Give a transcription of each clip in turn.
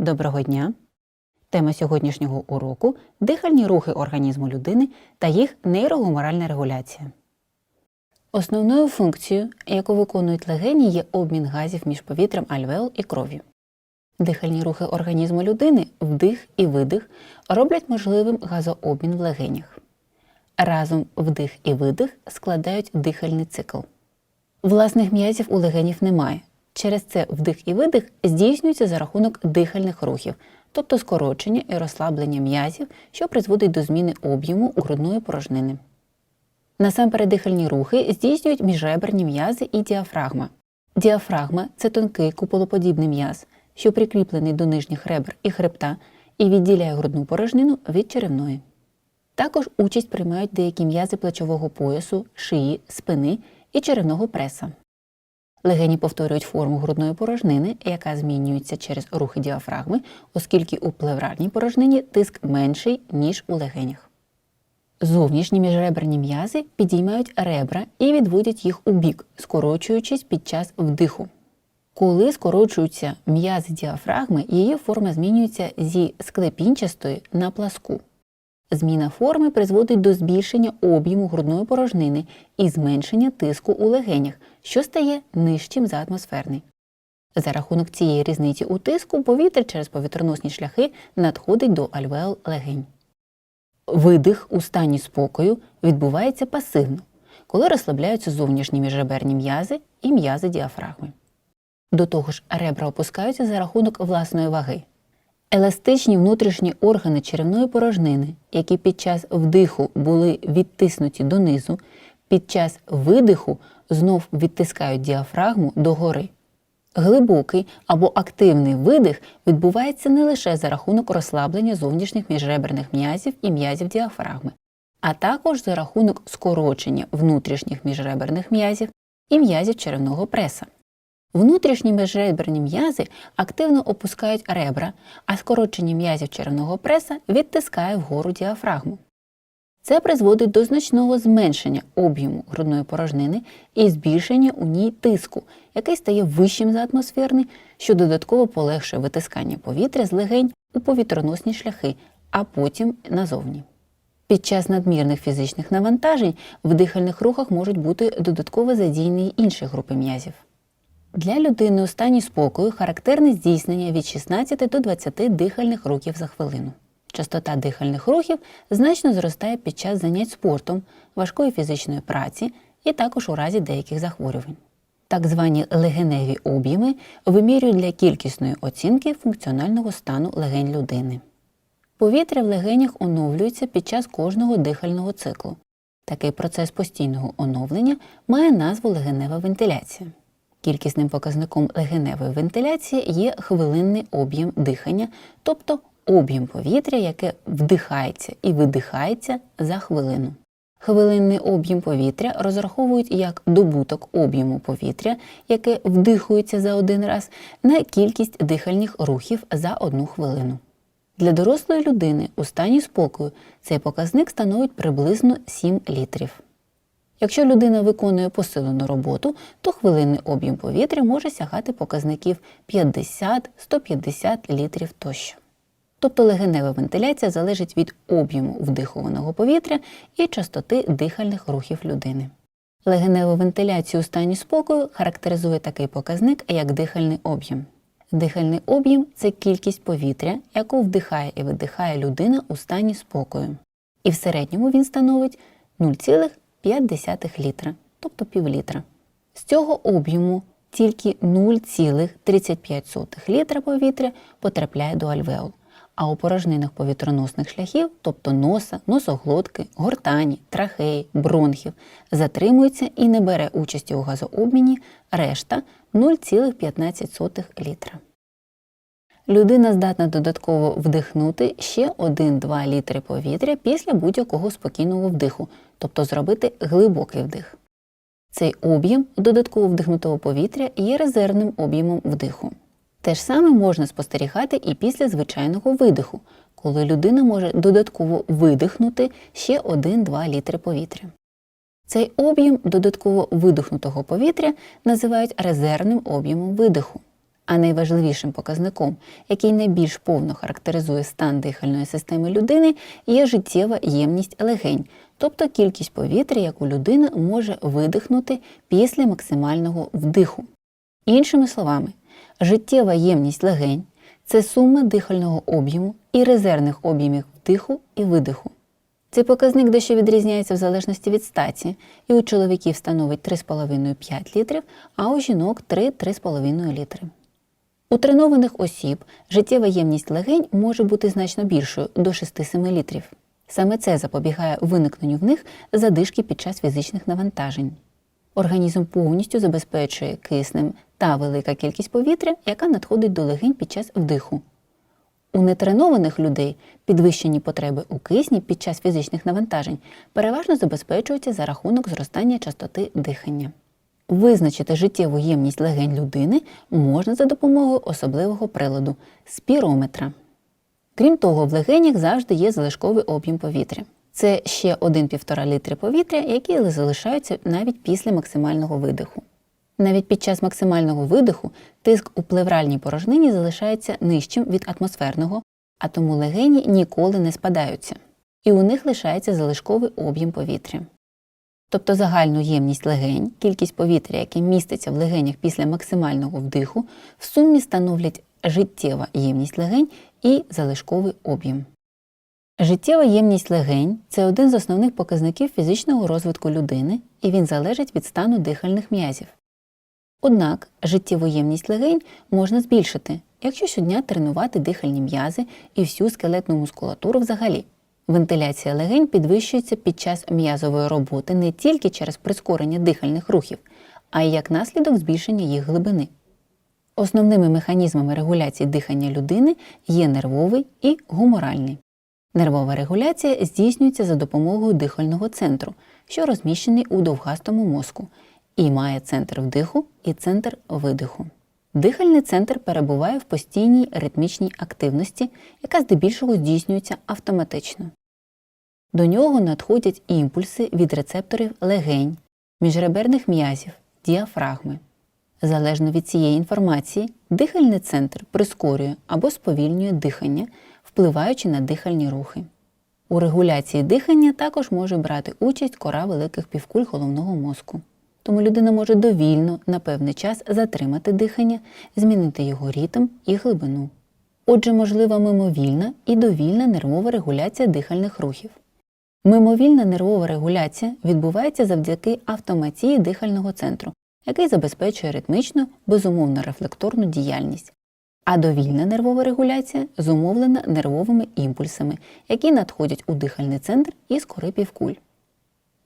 Доброго дня! Тема сьогоднішнього уроку дихальні рухи організму людини та їх нейрогуморальна регуляція. Основною функцією, яку виконують легені, є обмін газів між повітрям альвеол і кров'ю. Дихальні рухи організму людини, вдих і видих, роблять можливим газообмін в легенях. Разом вдих і видих складають дихальний цикл. Власних м'язів у легенів немає. Через це вдих і видих здійснюються за рахунок дихальних рухів, тобто скорочення і розслаблення м'язів, що призводить до зміни об'єму грудної порожнини. Насамперед дихальні рухи здійснюють міжреберні м'язи і діафрагма. Діафрагма це тонкий куполоподібний м'яз, що прикріплений до нижніх ребер і хребта і відділяє грудну порожнину від черевної. Також участь приймають деякі м'язи плечового поясу, шиї, спини і черевного преса. Легені повторюють форму грудної порожнини, яка змінюється через рухи діафрагми, оскільки у плевральній порожнині тиск менший, ніж у легенях. Зовнішні міжреберні м'язи підіймають ребра і відводять їх у бік, скорочуючись під час вдиху. Коли скорочуються м'язи діафрагми, її форма змінюється зі склепінчастої на пласку. Зміна форми призводить до збільшення об'єму грудної порожнини і зменшення тиску у легенях, що стає нижчим за атмосферний. За рахунок цієї різниці у тиску повітря через повітряносні шляхи надходить до альвеол легень. Видих у стані спокою відбувається пасивно, коли розслабляються зовнішні міжреберні м'язи і м'язи діафрагми. До того ж, ребра опускаються за рахунок власної ваги. Еластичні внутрішні органи черевної порожнини, які під час вдиху були відтиснуті донизу, під час видиху знов відтискають діафрагму догори. Глибокий або активний видих відбувається не лише за рахунок розслаблення зовнішніх міжреберних м'язів і м'язів діафрагми, а також за рахунок скорочення внутрішніх міжреберних м'язів і м'язів черевного преса. Внутрішні міжреберні м'язи активно опускають ребра, а скорочення м'язів черевного преса відтискає вгору діафрагму. Це призводить до значного зменшення об'єму грудної порожнини і збільшення у ній тиску, який стає вищим за атмосферний, що додатково полегшує витискання повітря з легень у повітроносні шляхи, а потім назовні. Під час надмірних фізичних навантажень в дихальних рухах можуть бути додатково задіяні інші групи м'язів. Для людини у стані спокою характерне здійснення від 16 до 20 дихальних рухів за хвилину. Частота дихальних рухів значно зростає під час занять спортом, важкої фізичної праці і також у разі деяких захворювань. Так звані легеневі об'єми вимірюють для кількісної оцінки функціонального стану легень людини. Повітря в легенях оновлюється під час кожного дихального циклу. Такий процес постійного оновлення має назву легенева вентиляція. Кількісним показником легеневої вентиляції є хвилинний об'єм дихання, тобто об'єм повітря, яке вдихається і видихається за хвилину. Хвилинний об'єм повітря розраховують як добуток об'єму повітря, яке вдихується за один раз, на кількість дихальних рухів за одну хвилину. Для дорослої людини у стані спокою цей показник становить приблизно 7 літрів. Якщо людина виконує посилену роботу, то хвилинний об'єм повітря може сягати показників 50-150 літрів тощо. Тобто легенева вентиляція залежить від об'єму вдихуваного повітря і частоти дихальних рухів людини. Легеневу вентиляцію у стані спокою характеризує такий показник, як дихальний об'єм. Дихальний об'єм це кількість повітря, яку вдихає і видихає людина у стані спокою. І в середньому він становить 0,5 літра, тобто півлітра. З цього об'єму тільки 0,35 літра повітря потрапляє до альвеол, а у порожнинах повітроносних шляхів, тобто носа, носоглотки, гортані, трахеї, бронхів, затримується і не бере участі у газообміні решта 0,15 літра. Людина здатна додатково вдихнути ще 1-2 літри повітря після будь-якого спокійного вдиху, тобто зробити глибокий вдих. Цей об'єм додатково вдихнутого повітря є резервним об'ємом вдиху. Те ж саме можна спостерігати і після звичайного видиху, коли людина може додатково видихнути ще 1-2 літри повітря. Цей об'єм додатково видихнутого повітря називають резервним об'ємом видиху. А найважливішим показником, який найбільш повно характеризує стан дихальної системи людини, є життєва ємність легень, тобто кількість повітря, яку людина може видихнути після максимального вдиху. Іншими словами, життєва ємність легень це сума дихального об'єму і резервних об'ємів вдиху і видиху. Цей показник дещо відрізняється в залежності від статі, і у чоловіків становить 3,5-5 літрів, а у жінок 3-3,5 літри. У тренованих осіб життєва ємність легень може бути значно більшою до 6-7 літрів. Саме це запобігає виникненню в них задишки під час фізичних навантажень. Організм повністю забезпечує киснем та велика кількість повітря, яка надходить до легень під час вдиху. У нетренованих людей підвищені потреби у кисні під час фізичних навантажень переважно забезпечуються за рахунок зростання частоти дихання. Визначити життєву ємність легень людини можна за допомогою особливого приладу спірометра. Крім того, в легенях завжди є залишковий об'єм повітря. Це ще 1,5 літри повітря, які залишаються навіть після максимального видиху. Навіть під час максимального видиху тиск у плевральній порожнині залишається нижчим від атмосферного, а тому легені ніколи не спадаються, і у них лишається залишковий об'єм повітря. Тобто загальну ємність легень, кількість повітря, яке міститься в легенях після максимального вдиху, в сумі становлять життєва ємність легень і залишковий об'єм. Життєва ємність легень це один з основних показників фізичного розвитку людини, і він залежить від стану дихальних м'язів. Однак життєву ємність легень можна збільшити, якщо щодня тренувати дихальні м'язи і всю скелетну мускулатуру взагалі. Вентиляція легень підвищується під час м'язової роботи не тільки через прискорення дихальних рухів, а й як наслідок збільшення їх глибини. Основними механізмами регуляції дихання людини є нервовий і гуморальний. Нервова регуляція здійснюється за допомогою дихального центру, що розміщений у довгастому мозку, і має центр вдиху і центр видиху. Дихальний центр перебуває в постійній ритмічній активності, яка здебільшого здійснюється автоматично. До нього надходять імпульси від рецепторів легень, міжреберних м'язів, діафрагми. Залежно від цієї інформації, дихальний центр прискорює або сповільнює дихання, впливаючи на дихальні рухи. У регуляції дихання також може брати участь кора великих півкуль головного мозку. Тому людина може довільно на певний час затримати дихання, змінити його ритм і глибину. Отже, можлива мимовільна і довільна нервова регуляція дихальних рухів. Мимовільна нервова регуляція відбувається завдяки автоматії дихального центру, який забезпечує ритмичну, безумовно рефлекторну діяльність. А довільна нервова регуляція зумовлена нервовими імпульсами, які надходять у дихальний центр із кори півкуль.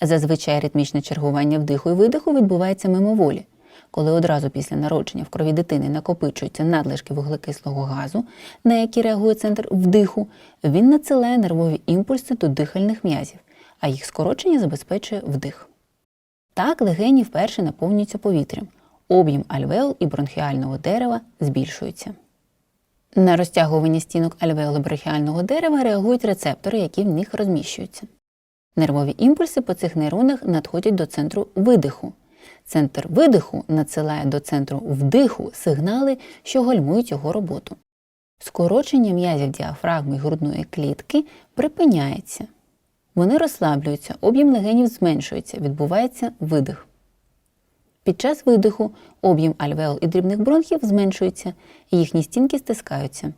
Зазвичай ритмічне чергування вдиху і видиху відбувається мимоволі, коли одразу після народження в крові дитини накопичуються надлишки вуглекислого газу, на які реагує центр вдиху, він надсилає нервові імпульси до дихальних м'язів, а їх скорочення забезпечує вдих. Так легені вперше наповнюються повітрям, об'єм альвеол і бронхіального дерева збільшується. На розтягування стінок альвеоло-бронхіального дерева реагують рецептори, які в них розміщуються. Нервові імпульси по цих нейронах надходять до центру видиху. Центр видиху надсилає до центру вдиху сигнали, що гальмують його роботу. Скорочення м'язів діафрагми грудної клітки припиняється. Вони розслаблюються, об'єм легенів зменшується, відбувається видих. Під час видиху об'єм альвеол і дрібних бронхів зменшується, їхні стінки стискаються.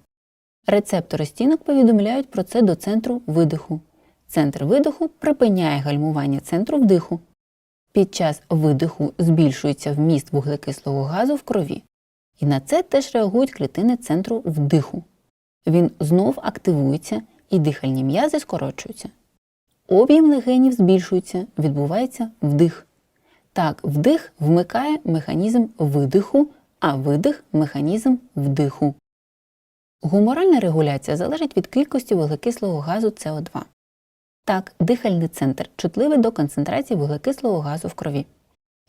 Рецептори стінок повідомляють про це до центру видиху. Центр видиху припиняє гальмування центру вдиху. Під час видиху збільшується вміст вуглекислого газу в крові. І на це теж реагують клітини центру вдиху. Він знов активується і дихальні м'язи скорочуються. Об'єм легенів збільшується, відбувається вдих. Так, вдих вмикає механізм видиху, а видих механізм вдиху. Гуморальна регуляція залежить від кількості вуглекислого газу СО2. Так, дихальний центр чутливий до концентрації вуглекислого газу в крові.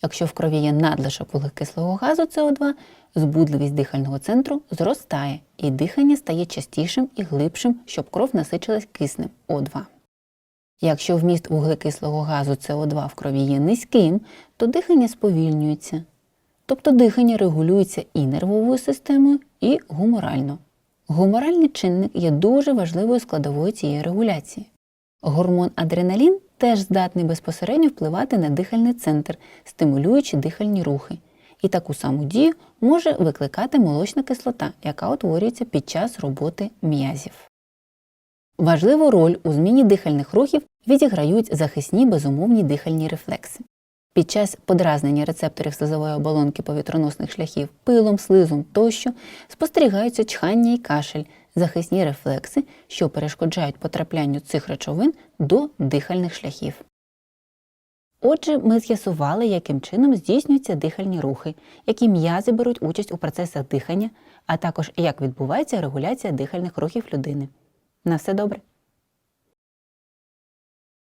Якщо в крові є надлишок вуглекислого газу СО2, збудливість дихального центру зростає і дихання стає частішим і глибшим, щоб кров насичилась киснем О2. Якщо вміст вуглекислого газу СО2 в крові є низьким, то дихання сповільнюється. Тобто дихання регулюється і нервовою системою, і гуморально. Гуморальний чинник є дуже важливою складовою цієї регуляції. Гормон адреналін теж здатний безпосередньо впливати на дихальний центр, стимулюючи дихальні рухи. І таку саму дію може викликати молочна кислота, яка утворюється під час роботи м'язів. Важливу роль у зміні дихальних рухів відіграють захисні безумовні дихальні рефлекси. Під час подразнення рецепторів слизової оболонки повітроносних шляхів пилом, слизом тощо спостерігаються чхання і кашель, захисні рефлекси, що перешкоджають потраплянню цих речовин до дихальних шляхів. Отже, ми з'ясували, яким чином здійснюються дихальні рухи, які м'язи беруть участь у процесах дихання, а також як відбувається регуляція дихальних рухів людини. На все добре!